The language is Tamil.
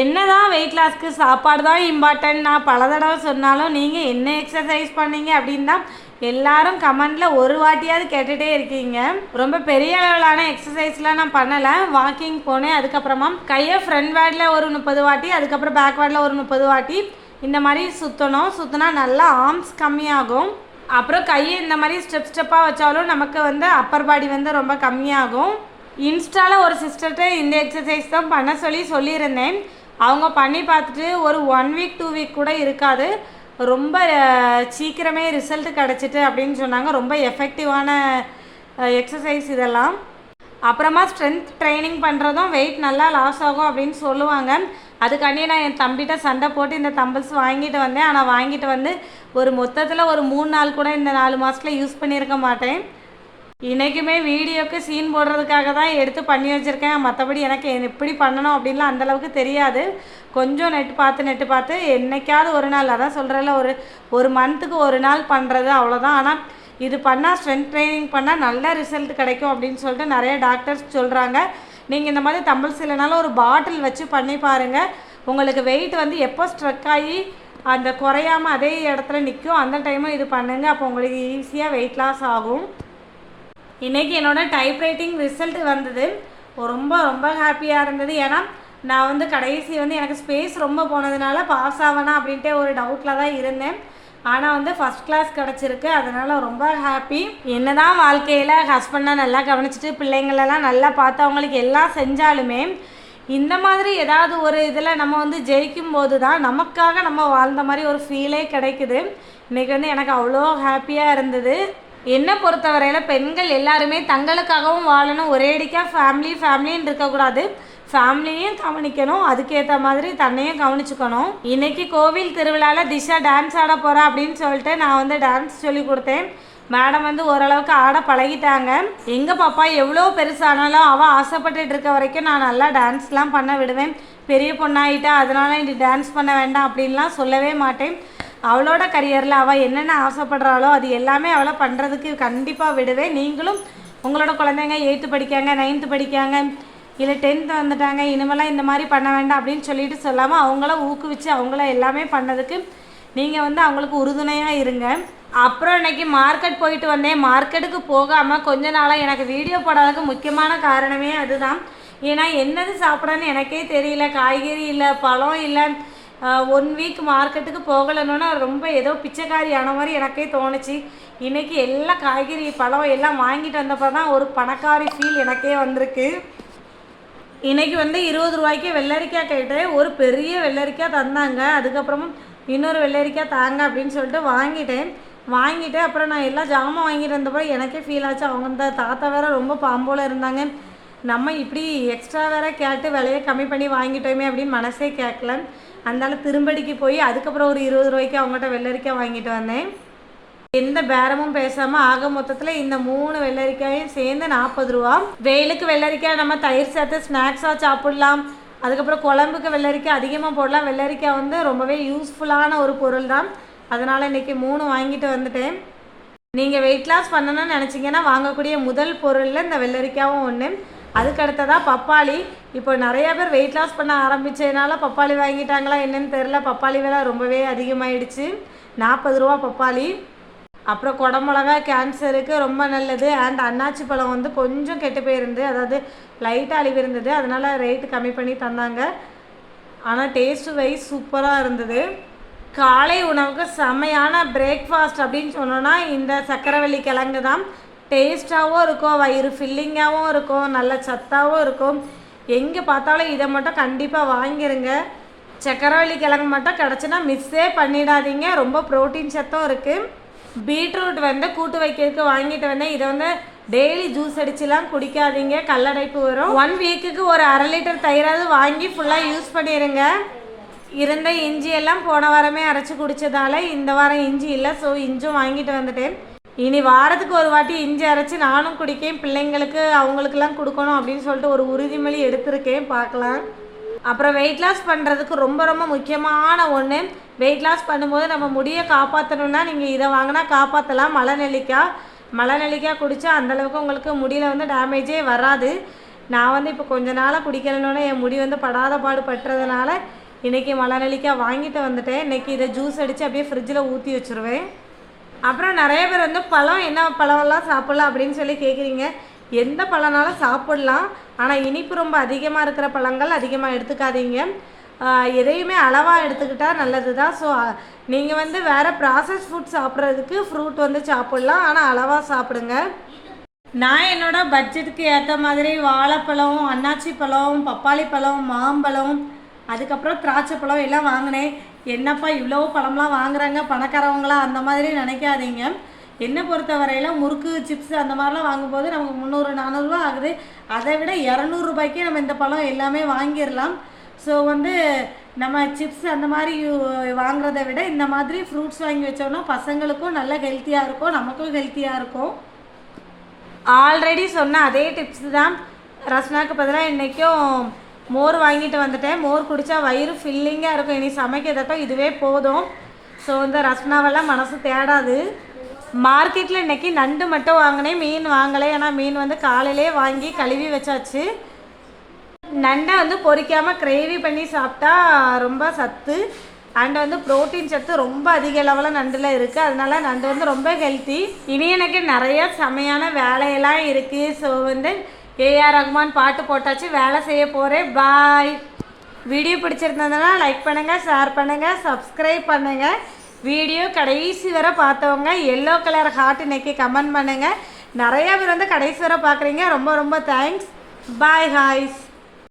என்னதான் வெயிட் லாஸ்க்கு சாப்பாடு தான் இம்பார்ட்டன்ட் நான் பல தடவை சொன்னாலும் நீங்கள் என்ன எக்ஸசைஸ் பண்ணீங்க அப்படின்னு தான் எல்லாரும் கமெண்டில் ஒரு வாட்டியாவது கேட்டுகிட்டே இருக்கீங்க. ரொம்ப பெரிய அளவிலான எக்ஸசைஸ்லாம் நான் பண்ணலை. வாக்கிங் போனேன் அதுக்கப்புறமா கையை ஃப்ரண்ட் வேர்டில் ஒரு முப்பது வாட்டி அதுக்கப்புறம் பேக் வேர்டில் ஒரு முப்பது வாட்டி இந்த மாதிரி சுற்றணும் சுற்றினா நல்லா ஆர்ம்ஸ் கம்மியாகும். அப்புறம் கையை இந்த மாதிரி ஸ்டெப் ஸ்டெப்பாக வச்சாலும் நமக்கு வந்து அப்பர் பாடி வந்து ரொம்ப கம்மியாகும். இன்ஸ்டாவில் ஒரு சிஸ்டர்கிட்ட இந்த எக்ஸசைஸ் தான் பண்ண சொல்லி சொல்லியிருந்தேன். அவங்க பண்ணி பார்த்துட்டு ஒரு ஒன் வீக் டூ வீக் கூட இருக்காது. ரொம்ப சீக்கிரமே ரிசல்ட் கிடச்சிட்டு அப்படின்னு சொன்னாங்க. ரொம்ப எஃபெக்டிவான எக்ஸசைஸ் இதெல்லாம். அப்புறமா ஸ்ட்ரென்த் ட்ரைனிங் பண்ணுறதும் வெயிட் நல்லா லாஸ் ஆகும் அப்படின்னு சொல்லுவாங்க. அதுக்காண்டி நான் என் தம்பிகிட்ட சண்டை போட்டு இந்த தம்பிள்ஸ் வாங்கிட்டு வந்தேன். ஆனால் வாங்கிட்டு வந்து ஒரு மொத்தத்தில் ஒரு மூணு நாள் கூட இந்த நாலு மாதத்தில் யூஸ் பண்ணியிருக்க மாட்டேன். இன்றைக்குமே வீடியோக்கு சீன் போடுறதுக்காக தான் எடுத்து பண்ணி வச்சுருக்கேன். மற்றபடி எனக்கு எப்படி பண்ணணும் அப்படின்லாம் அந்தளவுக்கு தெரியாது. கொஞ்சம் நெட்டு பார்த்து நெட்டு பார்த்து என்னைக்காவது ஒரு நாள் அதான் சொல்கிறேன்ல ஒரு ஒரு மந்த்துக்கு ஒரு நாள் பண்ணுறது அவ்வளோதான் ஆனால் இது பண்ணால் ஸ்ட்ரென்த் ட்ரைனிங் பண்ணால் நல்ல ரிசல்ட் கிடைக்கும் அப்படின்னு சொல்லிட்டு நிறைய டாக்டர்ஸ் சொல்கிறாங்க நீங்கள் இந்த மாதிரி தம்பிள்ஸ் இல்லைனாலும் ஒரு பாட்டில் வச்சு பண்ணி பாருங்கள் உங்களுக்கு வெயிட் வந்து எப்போ ஸ்ட்ரக் ஆகி அந்த குறையாமல் அதே இடத்துல நிற்கும் அந்த டைமும் இது பண்ணுங்கள் அப்போ உங்களுக்கு ஈஸியாக வெயிட் லாஸ் ஆகும். இன்றைக்கி என்னோடய டைப்ரைட்டிங் ரிசல்ட் வந்தது. ரொம்ப ரொம்ப ஹாப்பியாக இருந்தது. ஏன்னா நான் வந்து கடைசி வந்து எனக்கு ஸ்பேஸ் ரொம்ப போனதுனால பாஸ் ஆவேனா அப்படின்ட்டு ஒரு டவுட்டில் தான் இருந்தேன். ஆனால் வந்து ஃபஸ்ட் கிளாஸ் கிடச்சிருக்கு. அதனால் ரொம்ப ஹாப்பி என்ன தான் வாழ்க்கையில் ஹஸ்பண்டை நல்லா கவனிச்சிட்டு பிள்ளைங்களெல்லாம் நல்லா பார்த்து அவங்களுக்கு எல்லாம் செஞ்சாலுமே இந்த மாதிரி ஏதாவது ஒரு இதில் நம்ம வந்து ஜெயிக்கும் போது தான் நமக்காக நம்ம வாழ்ந்த மாதிரி ஒரு ஃபீலே கிடைக்குது. இன்றைக்கி வந்து எனக்கு அவ்வளோ ஹாப்பியாக இருந்தது. என்னை பொறுத்தவரையில் பெண்கள் எல்லாருமே தங்களுக்காகவும் வாழணும். ஒரேடிக்காக ஃபேமிலி ஃபேமிலின்னு இருக்கக்கூடாது. ஃபேமிலியும் கவனிக்கணும். அதுக்கேற்ற மாதிரி தன்னையும் கவனிச்சுக்கணும். இன்னைக்கு கோவில் திருவிழாவில் திஷா டான்ஸ் ஆட போகிறா அப்படின்னு சொல்லிட்டு நான் வந்து டான்ஸ் சொல்லி கொடுத்தேன். மேடம் வந்து ஓரளவுக்கு ஆட பழகிட்டாங்க. எங்கள் பாப்பா எவ்வளோ பெருசானாலும் அவள் ஆசைப்பட்டுட்டு இருக்க வரைக்கும் நான் நல்லா டான்ஸ்லாம் பண்ண விடுவேன். பெரிய பொண்ணாயிட்டா அதனால நீ டான்ஸ் பண்ண வேண்டாம் அப்படின்லாம் சொல்லவே மாட்டேன். அவளோட கரியரில் அவள் என்னென்ன ஆசைப்படுறாளோ அது எல்லாமே அவளை பண்ணுறதுக்கு கண்டிப்பாக விடுவேன். நீங்களும் உங்களோட குழந்தைங்க எயித்து படிக்காங்க நைன்த்து படிக்காங்க இல்லை டென்த்து வந்துட்டாங்க இனிமேலாம் இந்த மாதிரி பண்ண வேண்டாம் அப்படின்னு சொல்லிட்டு சொல்லாமல் அவங்கள ஊக்குவிச்சு அவங்கள எல்லாமே பண்ணதுக்கு நீங்கள் வந்து அவங்களுக்கு உறுதுணையாக இருங்க. அப்புறம் இன்றைக்கி மார்க்கெட் போயிட்டு வந்தேன். மார்க்கெட்டுக்கு போகாமல் கொஞ்ச நாளாக எனக்கு வீடியோ போடாததுக்கு முக்கியமான காரணமே அதுதான். ஏன்னா என்னது சாப்பிடன்னு எனக்கே தெரியல. காய்கறி இல்லை பழம் இல்லை ஒன் வீக் மார்க்கெட்டுக்கு போகலன்னா ரொம்ப ஏதோ பிச்சைக்காரி ஆன மாதிரி எனக்கே தோணுச்சு. இன்றைக்கி எல்லா காய்கறி பழம் எல்லாம் வாங்கிட்டு வந்தப்போ தான் ஒரு பணக்காரி ஃபீல் எனக்கே வந்திருக்கு. இன்றைக்கி வந்து இருபது ரூபாய்க்கு வெள்ளரிக்காய் கேட்டேன். ஒரு பெரிய வெள்ளரிக்காய் தந்தாங்க. அதுக்கப்புறமும் இன்னொரு வெள்ளரிக்காய் தாங்க அப்படின்னு சொல்லிட்டு வாங்கிட்டேன். வாங்கிட்டு அப்புறம் நான் எல்லா ஜாமான் வாங்கிட்டு வந்தப்போ எனக்கே ஃபீல் ஆச்சு. அவங்க அந்த தாத்தா வேற ரொம்ப பாம்போல இருந்தாங்க. நம்ம இப்படி எக்ஸ்ட்ரா வேற கேட்டு விலையை கம்மி பண்ணி வாங்கிட்டோமே அப்படின்னு மனசே கேட்கல. அதனால திரும்படிக்கு போய் அதுக்கப்புறம் ஒரு இருபது ரூபாய்க்கு அவங்ககிட்ட வெள்ளரிக்காய் வாங்கிட்டு வந்தேன். எந்த பேரமும் பேசாமல் ஆக மொத்தத்தில் இந்த மூணு வெள்ளரிக்காயும் சேர்ந்து நாற்பது ரூபா. வெயிலுக்கு வெள்ளரிக்காய் நம்ம தயிர் சேர்த்து ஸ்நாக்ஸாக சாப்பிடலாம். அதுக்கப்புறம் குழம்புக்கு வெள்ளரிக்காய் அதிகமாக போடலாம். வெள்ளரிக்காய் வந்து ரொம்பவே யூஸ்ஃபுல்லான ஒரு பொருள் தான் அதனால் இன்றைக்கி மூணு வாங்கிட்டு வந்துட்டேன். நீங்கள் வெயிட் லாஸ் பண்ணணும்னு நினச்சிங்கன்னா வாங்கக்கூடிய முதல் பொருளில் இந்த வெள்ளரிக்காவும் ஒன்று அதுக்கு அடுத்ததாக பப்பாளி. இப்போ நிறைய பேர் வெயிட் லாஸ் பண்ண ஆரம்பித்ததுனால பப்பாளி வாங்கிட்டாங்களா என்னன்னு தெரில பப்பாளி விலை ரொம்பவே அதிகமாகிடுச்சு நாற்பது ரூபா பப்பாளி. அப்புறம் குடமிளகா கேன்சருக்கு ரொம்ப நல்லது. அண்ட் அன்னாச்சி பழம் வந்து கொஞ்சம் கெட்டு போயிருந்து அதாவது லைட்டாக அழிவு இருந்தது அதனால் ரேட்டு கம்மி பண்ணி தந்தாங்க. ஆனால் டேஸ்ட்டு வைஸ் சூப்பராக இருந்தது. காலை உணவுக்கு செமையான பிரேக்ஃபாஸ்ட் அப்படின்னு சொன்னோன்னா இந்த சக்கரவள்ளி கிழங்கு தான் டேஸ்ட்டாகவும் இருக்கும் வயிறு ஃபில்லிங்காகவும் இருக்கும் நல்ல சத்தாகவும் இருக்கும். எங்கே பார்த்தாலும் இதை மட்டும் கண்டிப்பாக வாங்கிருங்க. சக்கரவள்ளி கிழங்கு மட்டும் கிடச்சின்னா மிஸ்ஸே பண்ணிடாதீங்க. ரொம்ப ப்ரோட்டீன் சத்தும் இருக்குது பீட்ரூட் வந்து கூட்டு வைக்கிறதுக்கு வாங்கிட்டு வந்தேன். இதை வந்து டெய்லி ஜூஸ் அடிச்சுலாம் குடிக்காதீங்க. கல்லடைப்பு வரும். ஒன் வீக்குக்கு ஒரு அரை லிட்டர் தயிராவது வாங்கி ஃபுல்லாக யூஸ் பண்ணிடுங்க இருந்த இஞ்சி எல்லாம் போன வாரமே அரைச்சி குடித்ததால இந்த வாரம் இஞ்சி இல்லை. ஸோ இஞ்சும் வாங்கிட்டு வந்துட்டேன். இனி வாரத்துக்கு ஒரு வாட்டி இஞ்சி அரைச்சி நானும் குடிக்கேன் பிள்ளைங்களுக்கு அவங்களுக்கெல்லாம் கொடுக்கணும் அப்படின்னு சொல்லிட்டு ஒரு உறுதிமொழி எடுத்திருக்கேன் பார்க்கலாம். அப்புறம் வெயிட் லாஸ் பண்ணுறதுக்கு ரொம்ப ரொம்ப முக்கியமான ஒன்று வெயிட் லாஸ் பண்ணும்போது நம்ம முடியை காப்பாற்றணுன்னா நீங்கள் இதை வாங்கினா காப்பாற்றலாம் மலை நெல்லிக்காய் மலை நெல்லிக்காய் குடித்தா அந்தளவுக்கு உங்களுக்கு முடியில் வந்து டேமேஜே வராது. நான் வந்து இப்போ கொஞ்ச நாளாக குடிக்கலன்னு என் முடி வந்து படாத பாடு பட்டுறதுனால இன்றைக்கி மலை நெல்லிக்காய் வாங்கிட்டு வந்துட்டேன். இன்றைக்கி இதை ஜூஸ் அடித்து அப்படியே ஃப்ரிட்ஜில் ஊற்றி வச்சுருவேன். அப்புறம் நிறைய பேர் வந்து பழம் என்ன பழமெல்லாம் சாப்பிட்லாம்? அப்படின்னு சொல்லி கேட்குறீங்க எந்த பழம்னாலும் சாப்பிட்லாம். ஆனால் இனிப்பு ரொம்ப அதிகமாக இருக்கிற பழங்கள் அதிகமாக எடுத்துக்காதீங்க. எதையுமே அளவாக எடுத்துக்கிட்டால் நல்லது தான் ஸோ நீங்கள் வந்து வேறு ப்ராசஸ் ஃபுட் சாப்பிட்றதுக்கு ஃப்ரூட் வந்து சாப்பிட்லாம். ஆனால் அளவாக சாப்பிடுங்க. நான் என்னோட பட்ஜெட்டுக்கு ஏற்ற மாதிரி வாழைப்பழம் அன்னாச்சி பழம் பப்பாளி பழம் மாம்பழம் அதுக்கப்புறம் திராட்சை பழம் எல்லாம் வாங்கினேன். என்னப்பா இவ்வளோ பழம்லாம் வாங்குறாங்க? பணக்காரவங்களா? அந்த மாதிரி நினைக்காதீங்க. என்னை பொறுத்த முறுக்கு சிப்ஸ் அந்த மாதிரிலாம் வாங்கும்போது நமக்கு முந்நூறு நானூறுரூவா ஆகுது. அதை விட இரநூறுபாய்க்கே நம்ம இந்த பழம் எல்லாமே வாங்கிடலாம். ஸோ வந்து நம்ம சிப்ஸ் அந்த மாதிரி வாங்குறத வாங்குறதை விட இந்த மாதிரி ஃப்ரூட்ஸ் வாங்கி வச்சோம்னா பசங்களுக்கும் நல்ல ஹெல்த்தியாக இருக்கும். நமக்கும் ஹெல்த்தியாக இருக்கும். ஆல்ரெடி சொன்ன அதே டிப்ஸ் தான். ரஸ்னாக்கு பதிலாக இன்றைக்கும் மோர் வாங்கிட்டு வந்துட்டேன். மோர் குடித்தா வயிறு ஃபில்லிங்காக இருக்கும். இனி சமைக்கிறதுக்கும் இதுவே போதும். ஸோ இந்த ரஸ்னாவெல்லாம் மனசு தேடாது. மார்க்கெட்டில் இன்றைக்கி நண்டு மட்டும் வாங்கினேன். மீன் வாங்கலை. ஏன்னா மீன் வந்து காலையிலே வாங்கி கழுவி வச்சாச்சு. நண்டை வந்து பொரிக்காமல் கிரேவி பண்ணி சாப்பிட்டா ரொம்ப சத்து. அண்ட் வந்து புரோட்டீன் சத்து ரொம்ப அதிக அளவில் நண்டில் இருக்குது அதனால நண்டு வந்து ரொம்ப ஹெல்த்தி இனி எனக்கு நிறைய செமையான வேலையெல்லாம் இருக்குது ஸோ வந்து ஏஆர் ரகுமான் பாட்டு போட்டாச்சு வேலை செய்ய போகிறேன் பாய் வீடியோ பிடிச்சிருந்ததுன்னா லைக் பண்ணுங்கள் ஷேர் பண்ணுங்கள் சப்ஸ்கிரைப் பண்ணுங்கள் வீடியோ கடைசி வரை பார்த்தவங்க எல்லோ கலர் ஹார்ட் இன்னைக்கு கமெண்ட் பண்ணுங்கள் நிறைய பேர் வந்து கடைசி வரை பார்க்குறீங்க. ரொம்ப ரொம்ப தேங்க்ஸ் பாய் ஹாய்ஸ்